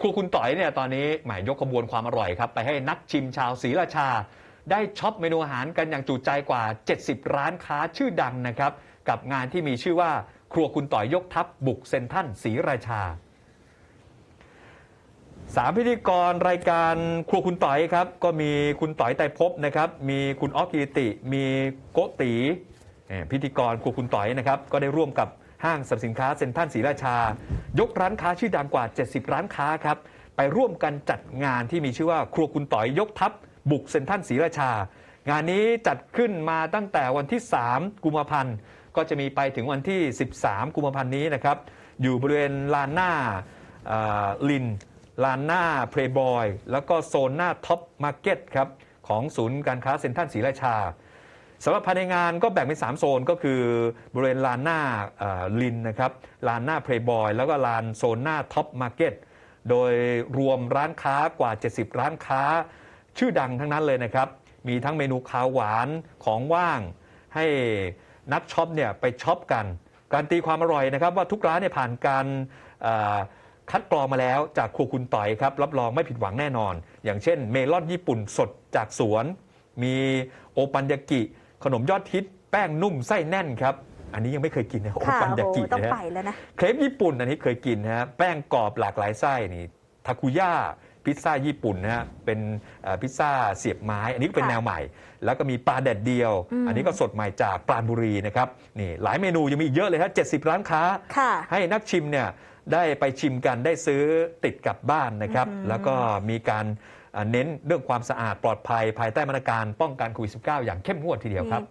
ครัวคุณต่อยเนี่ยตอนนี้หมายยกขบวนความอร่อยครับ ไปให้นักชิมชาวศรีราชา ได้ช็อปเมนูอาหารกันอย่างจุใจกว่า 70 ร้านค้าชื่อดังนะครับ กับงานที่มีชื่อว่า ครัวคุณต่อยยกทัพบุกเซนทันศรีราชาสามพิธีกรรายการครัวคุณต่อยครับ ก็มีคุณต่อยไตรภพนะครับ มีคุณออฟกิติ มีโกติเอ่อพิธีกรครัวคุณต่อยนะครับ ก็ได้ร่วมกับห้างสรรพสินค้าเซ็นทรัลศรีราชา ยกร้านค้าชื่อดังกว่า 70 ร้านค้าครับไปร่วมกันจัดงานที่มีชื่อว่าครัวคุณต่อยยกทัพบุกเซ็นทรัลศรีราชา งานนี้จัดขึ้นมาตั้งแต่วันที่ 3 กุมภาพันธ์ ก็จะมีไปถึงวันที่ 13 กุมภาพันธ์นี้นะครับ อยู่บริเวณลานหน้าลิน ลานหน้าเพลย์บอย แล้วก็โซนหน้าท็อปมาร์เก็ตครับ ของศูนย์การค้าเซ็นทรัลศรีราชา สำหรับภายในงานก็แบ่งเป็น 3 โซนก็คือบริเวณลานหน้าลินนะครับลานหน้าเพลย์บอยแล้วก็ลานโซนหน้าท็อปมาร์เก็ตโดยรวมร้านค้ากว่า 70 ร้านค้า ชื่อดังทั้งนั้นเลยนะครับ มีทั้งเมนูคาวหวานของว่าง ให้นักช็อปเนี่ยไปช็อปกัน การตีความอร่อยนะครับ ว่าทุกร้านเนี่ยผ่านการคัดกรองมาแล้วจากครัวคุณต่อยครับ รับรองไม่ผิดหวังแน่นอน อย่างเช่น เมลอนญี่ปุ่นสดจากสวน มีโอปันยากิ ขนมยอดฮิตแป้งนุ่มไส้แน่นครับ อันนี้ยังไม่เคยกินนะโอค่ะปันโอ้ยาโหกิต้องนะฮะไปแล้วนะเครปญี่ปุ่นอันนี้เคยกินนะฮะแป้งกรอบหลากหลายไส้นี่ทาคุย่าพิซซ่าญี่ปุ่นนะฮะเป็นเอ่อพิซซ่าเสียบไม้ อันนี้ก็เป็นค่ะแนวใหม่ แล้วก็มีปลาแดดเดียวอืมอันนี้ก็สดใหม่จากปราณบุรีนะครับนี่หลายเมนูยังมีอีกเยอะเลยฮะ70ร้านค้าค่ะให้นักชิมเนี่ยได้ไปชิมกันได้ซื้อติดกลับบ้านนะครับอือหือแล้วก็มีการเอ่อ เน้นเรื่องความสะอาดปลอดภัยภายใต้มาตรการป้องกันโควิด -19 อย่างเข้มงวดทีเดียวครับ